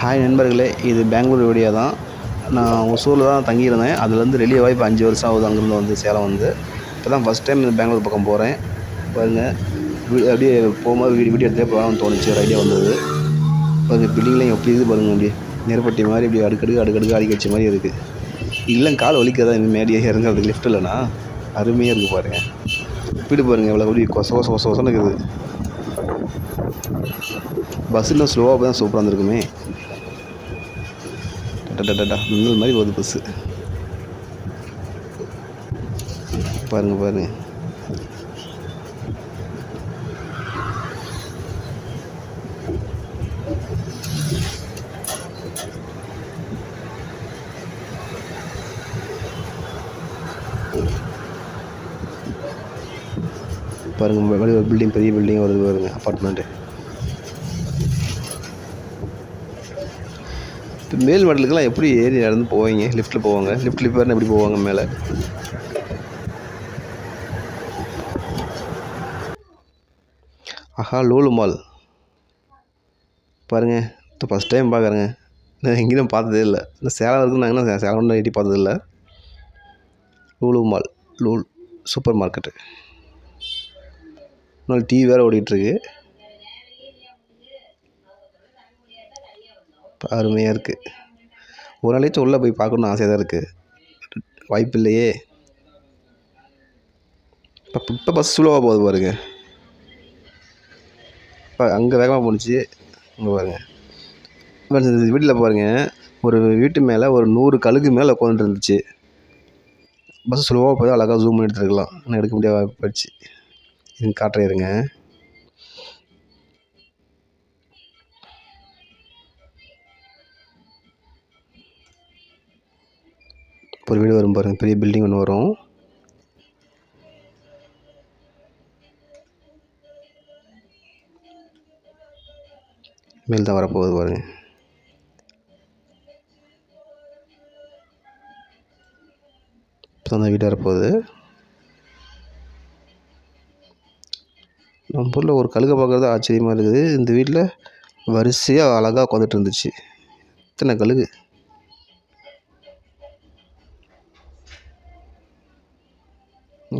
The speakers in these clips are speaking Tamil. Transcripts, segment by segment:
ஹாய் நண்பர்களே இது பெங்களூர் வீடியோ தான். நான் ஒசூரில் தான் தங்கியிருந்தேன். அதுலேருந்து ரிலீவ் ஆகி இப்போ அஞ்சு வருஷம் ஆகுது அங்கேருந்து வந்து சேலம் வந்து. இப்போ தான் ஃபஸ்ட் டைம் இந்த பெங்களூர் பக்கம் போகிறேன் பாருங்கள் அப்படியே போகும்போது வீடு வீடியோ எடுத்தே போகலாம்னு தோணுச்சு. ஒரு ஐடியா வந்தது. பாருங்கள் பில்டிங்லாம் எப்படி இது பாருங்கள் அப்படியே நேர்பட்டி மாதிரி இப்படி அடுக்கடுக்கு அடுக்கடுக்கு அடிக்க வச்ச மாதிரி இருக்குது. இல்லை கால் வலிக்கிறதா இந்த மேடியாக இறங்குறதுக்கு லிஃப்ட் இல்லைண்ணா. அருமையாக இருக்குது பாருங்கள் வீடு பாருங்கள் எவ்வளோ அப்படி கொச கொச கொச கொசன்னு இருக்குது. பஸ்ஸில் ஸ்லோவாக தான் சூப்பராக இருந்திருக்குமே. டடடடா மின்னல் மாதிரி போகுது பஸ்ஸு பாருங்க பாருங்க. பாருங்க வெளியே ஒரு பில்டிங் பெரிய பில்டிங் வருது பாருங்க அப்பார்ட்மெண்ட்டு இப்போ மேல் மாடலுக்கெல்லாம் எப்படி ஏறி நடந்து போவீங்க? லிஃப்ட்டில் போவாங்க. லிஃப்ட் லிஃப்ட் எப்படி போவாங்க மேலே? ஆஹா லூலு மால். பாருங்கள் இப்போ ஃபஸ்ட் டைம் பார்க்குறேங்க நான் எங்கேயும் பார்த்ததே இல்லை. இந்த சேலம் இருக்குன்னு நாங்கள் சேலம் ஒன்றும் எட்டி பார்த்ததில்ல லூலு மால். Lulu supermarket. இன்னொரு டிவி வேறு ஓடிட்டுருக்கு. அருமையாக இருக்குது ஒரு நாளைக்கு உள்ளே போய் பார்க்கணுன்னு ஆசையாக தான் இருக்குது வாய்ப்பு இல்லையே இப்போ இப்போ பஸ் ஸ்லோவாக போகுது பாருங்க. இப்போ அங்கே வேகமாக போணுச்சு. இங்கே பாருங்கள் இப்போ வீட்டில் பாருங்க. ஒரு வீட்டு மேலே ஒரு நூறு கழுகு மேலே உட்காந்துட்டு இருந்துச்சு. பஸ் ஸ்லோவாக போய் அழகாக ஜூம் பண்ணி எடுத்துருக்கலாம். ஆனால் எடுக்க முடியாத போயிடுச்சு. இது காட்டுறேன் இருங்க. ஒரு வீடு வரும் பாருங்கள் பெரிய பில்டிங் ஒன்று வரும். மேல் தான் வரப்போகுது பாருங்கள் இப்போ தான் வீடு வரப்போகுது. நம்ம ஊரில் ஒரு கழுகை பார்க்குறது ஆச்சரியமாக இருக்குது. இந்த வீட்டில் வரிசையாக அழகாக உட்காந்துட்டு இருந்துச்சு. இத்தனை கழுகு.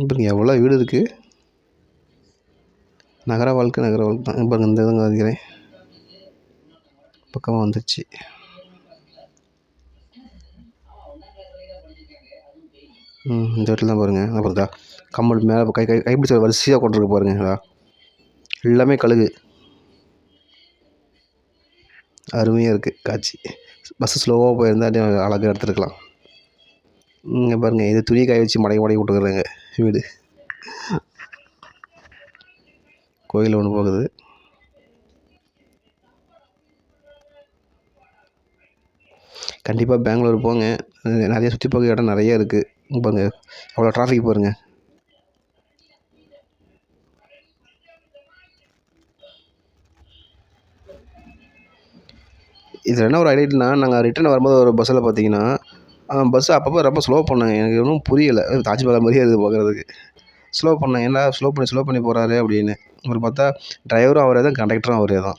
பாருங்க எவ்வளோ வீடு இருக்குது நகர வாழ்க்கை நகர வாழ்க்கை தான். பாருங்க இந்த இதுங்க அதிக்கிறேன் பக்கமாக வந்துடுச்சு ம் இந்த வீட்டில் தான் பாருங்கள் அப்புறம் தான் கம்மல் மேலே கை கை கைப்பிடிச்ச வரிசையாக கொண்டிருக்கு பாருங்களா எல்லாமே கழுகு. அருமையாக இருக்குது காட்சி. பஸ்ஸு ஸ்லோவாக போயிருந்தால் அப்படியே அழகாக எடுத்துருக்கலாம். இங்கே பாருங்கள் இது துணி காய வச்சு மடக்கி மடக்கி விட்டுக்கிறாங்க வீடு. கோயில் ஒன்று போகுது. கண்டிப்பாக பெங்களூர் போங்க. நிறைய சுற்றி பார்க்க இடம் நிறைய இருக்குது பாருங்க அவ்வளோ டிராஃபிக் பாருங்க. இதில் என்ன ஒரு ஐடியானா நாங்கள் ரிட்டர்ன் வரும்போது ஒரு பஸ்ஸில் பார்த்தீங்கன்னா பஸ்ஸு அப்பப்போ ரொம்ப ஸ்லோ பண்ணாங்க எனக்கு ஒன்றும் புரியலை. தாஜ்மஹால் மாதிரியே இருக்குது பார்க்குறதுக்கு ஸ்லோ பண்ணாங்க என்ன ஸ்லோ பண்ணி ஸ்லோ பண்ணி போகிறாரு அப்படின்னு. அப்புறம் பார்த்தா டிரைவரும் அவரே தான் கண்டக்டரும் அவரே தான்.